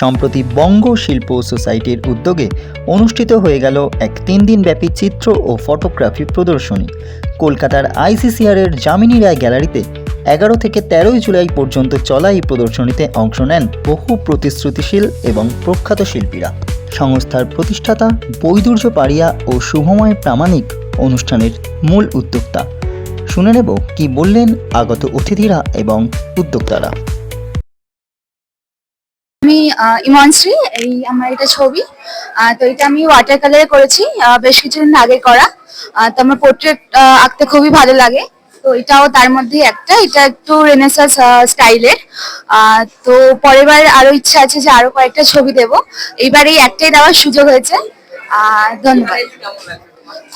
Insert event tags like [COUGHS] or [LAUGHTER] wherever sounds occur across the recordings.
সম্প্রতি বঙ্গ শিল্প সোসাইটির উদ্যোগে অনুষ্ঠিত হয়ে গেল এক তিন দিনব্যাপী চিত্র ও ফটোগ্রাফি প্রদর্শনী। কলকাতার আইসিসিআরের জামিনী রায় গ্যালারিতে এগারো থেকে তেরোই জুলাই পর্যন্ত চলা এই প্রদর্শনীতে অংশ নেন বহু প্রতিশ্রুতিশীল এবং প্রখ্যাত শিল্পীরা। সংস্থার প্রতিষ্ঠাতা বৈদুর্য পাড়িয়া ও শুভময় প্রামাণিক অনুষ্ঠানের মূল উদ্যোক্তা। শুনে নেব কি বললেন আগত অতিথিরা এবং উদ্যোক্তারা। আমি ইমনশ্রী এই আমার এটা ছবি। তো এটা আমি ওয়াটার কালারে করেছি বেশ কিছুদিন আগে করা। তো আমার পোর্ট্রেট আঁকতে খুবই ভালো লাগে। তো এটাও তার মধ্যে একটা, এটা একটু রেনেসাস স্টাইলের তো পরের বার আরও ইচ্ছা আছে যে আরও কয়েকটা ছবি দেব। এইবার এই একটাই দেওয়ার সুযোগ হয়েছে। ধন্যবাদ।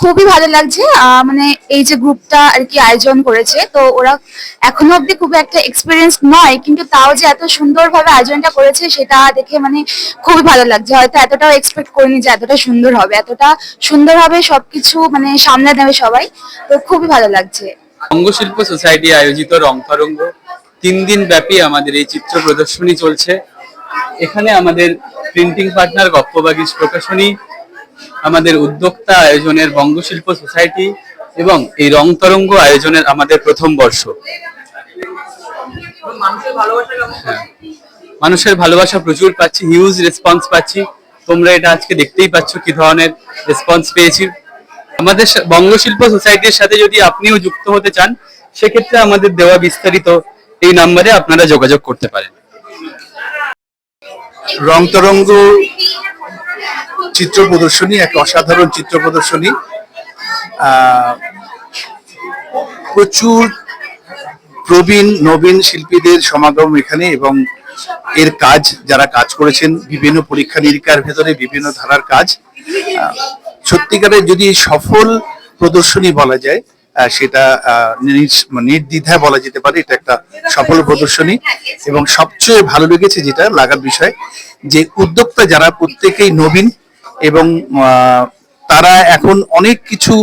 খুবই ভালো লাগছে। মানে এই যে গ্রুপটা আর কি আয়োজন করেছে, তো ওরা এখনও অব্দি খুব একটা এক্সপিরিয়েন্স নয়, কিন্তু তাও যে এত সুন্দরভাবে আয়োজনটা করেছে সেটা দেখে মানে খুবই ভালো লাগছে। হয়তো এতটাও এক্সপেক্ট করিনি যে এতটা সুন্দর হবে, এতটা সুন্দরভাবে সবকিছু মানে সামলে নেবে সবাই, তো খুবই ভালো লাগছে। অঙ্গশিল্প সোসাইটি আয়োজিত রং তরঙ্গ। তিন দিন ব্যাপী আমাদের এই চিত্র প্রদর্শনী চলছে। এখানে আমাদের প্রিন্টিং পার্টনার গপ্পবাগিস প্রকাশনী আমাদের উদ্যোক্তা আয়োজনের বঙ্গশিল্প সোসাইটি এবং এই রং তরঙ্গ আয়োজনের আমাদের প্রথম বর্ষ। হ্যাঁ। মানুষের ভালোবাসা প্রচুর পাচ্ছি হিউজ রেসপন্স পাচ্ছি। তোমরা এটা আজকে দেখতেই পাচ্ছ কি ধরনের রেসপন্স পেয়েছি। আমাদের সা- বঙ্গশিল্প সোসাইটির সাথে যদি আপনিও যুক্ত হতে চান সেক্ষেত্রে আমাদের দেওয়া বিস্তারিত এই নাম্বারে আপনারা যোগাযোগ করতে পারেন। রং তরঙ্গ চিত্র প্রদর্শনী, এক অসাধারণ চিত্র প্রদর্শনী। প্রচুর প্রবীণ, নবীন শিল্পীদের সমাগম এখানে এবং এর কাজ যারা কাজ করেছেন, বিভিন্ন পরীক্ষা নিরীক্ষার ভেতরে বিভিন্ন ধারার কাজ। সত্যিকারের যদি সফল প্রদর্শনী বলা যায় সেটা নির্দ্বিধায় বলা যেতে পারে, এটা একটা সফল প্রদর্শনী। এবং সবচেয়ে ভালো লেগেছে যেটা, লাগার বিষয়, যে উদ্যোক্তা যারা প্রত্যেকেই নবীন এবং তারা এখন অনেক কিছু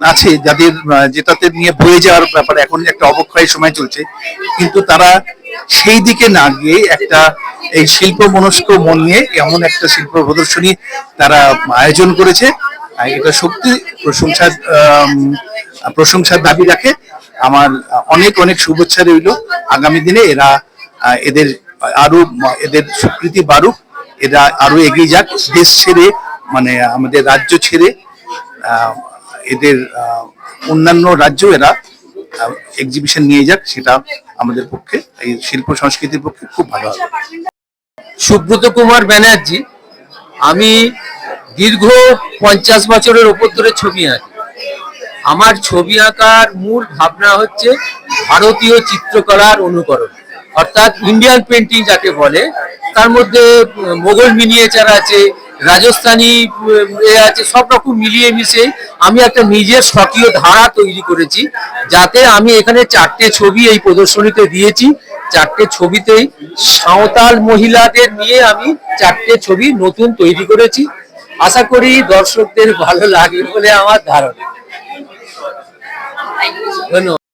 আছে যাদের যেটাতে নিয়ে বয়ে যাওয়ার ব্যাপারে এখন একটা অবক্ষয় সময় চলছে। কিন্তু তারা সেই দিকে না গিয়ে একটা এই শিল্প মনস্ক মন নিয়ে এমন একটা শিল্প প্রদর্শনী তারা আয়োজন করেছে। এটা সত্যি প্রশংসার প্রশংসার দাবি রাখে। আমার অনেক অনেক শুভেচ্ছা রইল। আগামী দিনে এরা এদের আরও, এদের স্বীকৃতি বাড়ুক। এরা আরও এগিয়ে যাক। দেশ ছেড়ে মানে আমাদের রাজ্য ছেড়ে এদের অন্যান্য রাজ্য এরা এক্সিবিশন নিয়ে যাক, সেটা আমাদের পক্ষে, এই শিল্প সংস্কৃতির পক্ষে খুব ভালো হবে। সুব্রত কুমার ব্যানার্জি, আমি দীর্ঘ পঞ্চাশ বছরের ওপর ধরে ছবি আঁকি। আমার ছবি আঁকার মূল ভাবনা হচ্ছে ভারতীয় চিত্রকলার অনুকরণ। অর্থাৎ ইন্ডিয়ান পেন্টিং যাকে বলে, তার মধ্যে মোগল মিনিয়েচার আছে রাজস্থানি এ আছে সব রকম মিলিয়ে মিশে আমি একটা নিজের স্বকীয় ধারা তৈরি করেছি যাতে আমি এখানে চারটে ছবি এই প্রদর্শনীতে দিয়েছি। চারটে ছবিতেই সাঁওতাল মহিলাদের নিয়ে আমি চারটে ছবি নতুন তৈরি করেছি। আশা করি দর্শকদের ভালো লাগবে বলে আমার ধারণা। ধন্যবাদ।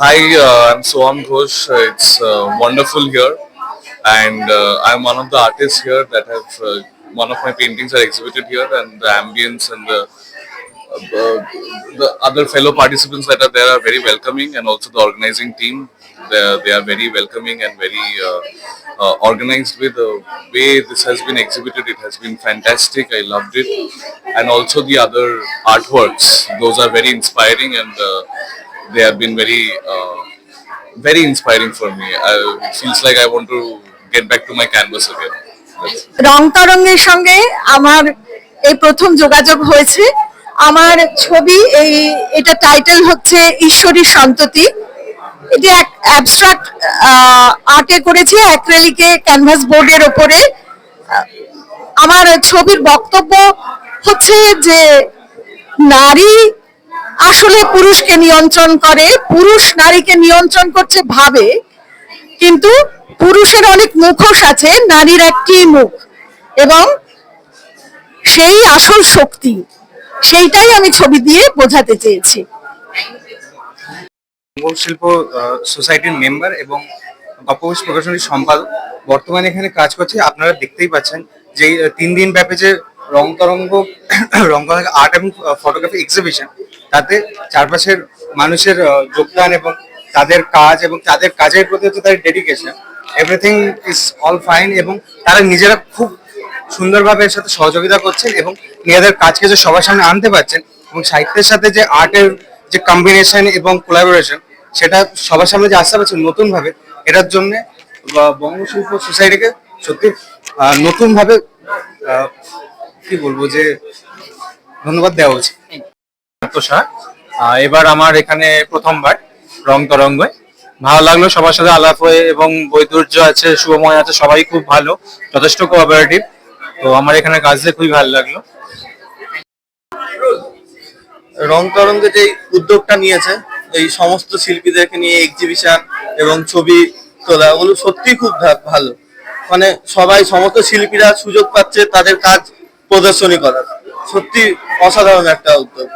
Hi, uh, I'm Soham Ghosh. It's uh, wonderful here, and uh, I'm one of the artists here that have uh, one of my paintings are exhibited here, and the ambience and the uh, the other fellow participants that are there are very welcoming, and also the organizing team. They are, they are very welcoming and very uh, uh, organized with the way this has been exhibited. It has been fantastic. I loved it, and also the other artworks. Those are very inspiring and. Uh, they have been very uh, very inspiring for me. I, it feels like I want to back to my canvas again. That's রং তরঙ্গের সঙ্গে আমার এই প্রথম যোগাযোগ হয়েছে। আমার ছবি এই, এটা টাইটেল হচ্ছে ঈশ্বরী সন্ততি। এটি এক অ্যাবস্ট্রাক্ট আর্টে করেছি অ্যাক্রেলিকে ক্যানভাস বোর্ডের ওপরে। আমার ছবির বক্তব্য হচ্ছে যে, নারী আসলে পুরুষকে নিয়ন্ত্রণ করে, পুরুষ নারীকে নিয়ন্ত্রণ করছে ভাবে, কিন্তু পুরুষের অনেক মুখোশ আছে, নারীর একটি মুখ। এবং সেই আসল শক্তি, সেইটাই আমি ছবি দিয়ে বোঝাতে চেয়েছি। বঙ্গ শিল্প সোসাইটির মেম্বার এবং অপবেশ প্রকাশনীর সম্পাদক। বর্তমানে এখানে কাজ করছে, আপনারা দেখতেই পাচ্ছেন যে তিন দিন ব্যাপী যে রং তরঙ্গ [COUGHS] রং তরঙ্গ আর্ট এবং ফটোগ্রাফি এক্সিবিশন তাতে চারপাশের মানুষের যোগদান এবং তাদের কাজ এবং তাদের কাজের প্রতি হচ্ছে তাদের dedication everything is all fine এবং তারা নিজেরা খুব সুন্দরভাবে এর সাথে সহযোগিতা করছেন এবং নিজেদের কাজকে যে সবার সামনে আনতে পারছেন এবং সাহিত্যের সাথে যে আর্টের যে কম্বিনেশন এবং কোলাবোরেশন সেটা সবার সামনে যে আসতে পারছে নতুনভাবে, এটার জন্য বঙ্গশিল্প সোসাইটিকে সত্যি নতুনভাবে কি বলব যে, ধন্যবাদ দেওয়া উচিত। এবার আমার এখানে প্রথমবার রং তরঙ্গে ভালো লাগল, সবার সাথে আলাপ হয়ে এবং বৈদুর্য আছে, শুভময় আছে, সবাই খুব ভালো, যথেষ্ট কোঅপারেটিভ তো আমার এখানে কাজ দিয়ে খুবই ভালো লাগল। রং তরঙ্গে যে উদ্যোগটা নিয়েছে, এই সমস্ত শিল্পীদেরকে নিয়ে এক্সিবিশন এবং ছবি তোলা, ওগুলো সত্যিই খুব ভালো। মানে সবাই, সমস্ত শিল্পীরা সুযোগ পাচ্ছে তাদের কাজ প্রদর্শনী করার। সত্যি অসাধারণ একটা উদ্যোগ।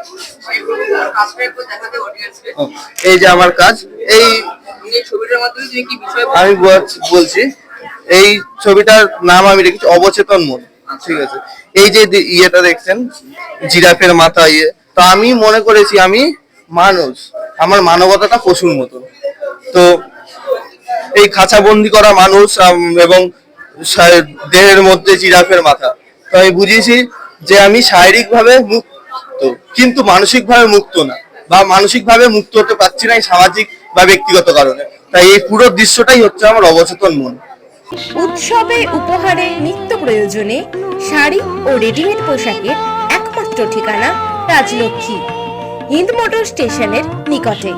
এই যে আমার কাজ, এই আমি বলছি এই ছবিটার নাম আমি রেখেছি অবচেতন মন, ঠিক আছে। এই যে ইয়েটা দেখছেন, জিরাফের মাথা ইয়ে তো আমি মনে করেছি আমি মানুষ, আমার মানবতাটা পশুর মতো তো এই খাঁচা বন্দি করা মানুষ এবং দেহের মধ্যে জিরাফের মাথা, তো আমি বুঝিয়েছি যে আমি শারীরিক ভাবে মুক্ত, কিন্তু মানসিক ভাবে মুক্ত না বা মানসিক ভাবে মুক্ত হতে পারছি না সামাজিক বা ব্যক্তিগত কারণে। তাই এই পুরো দৃশ্যটাই হচ্ছে আমার অবচেতন মন। উৎসবে, উপহারে, নিত্য প্রয়োজনে শাড়ি ও রেডিমেড পোশাকের একমাত্র ঠিকানা রাজলক্ষ্মী, হিন্দ মোটর স্টেশনের নিকটে।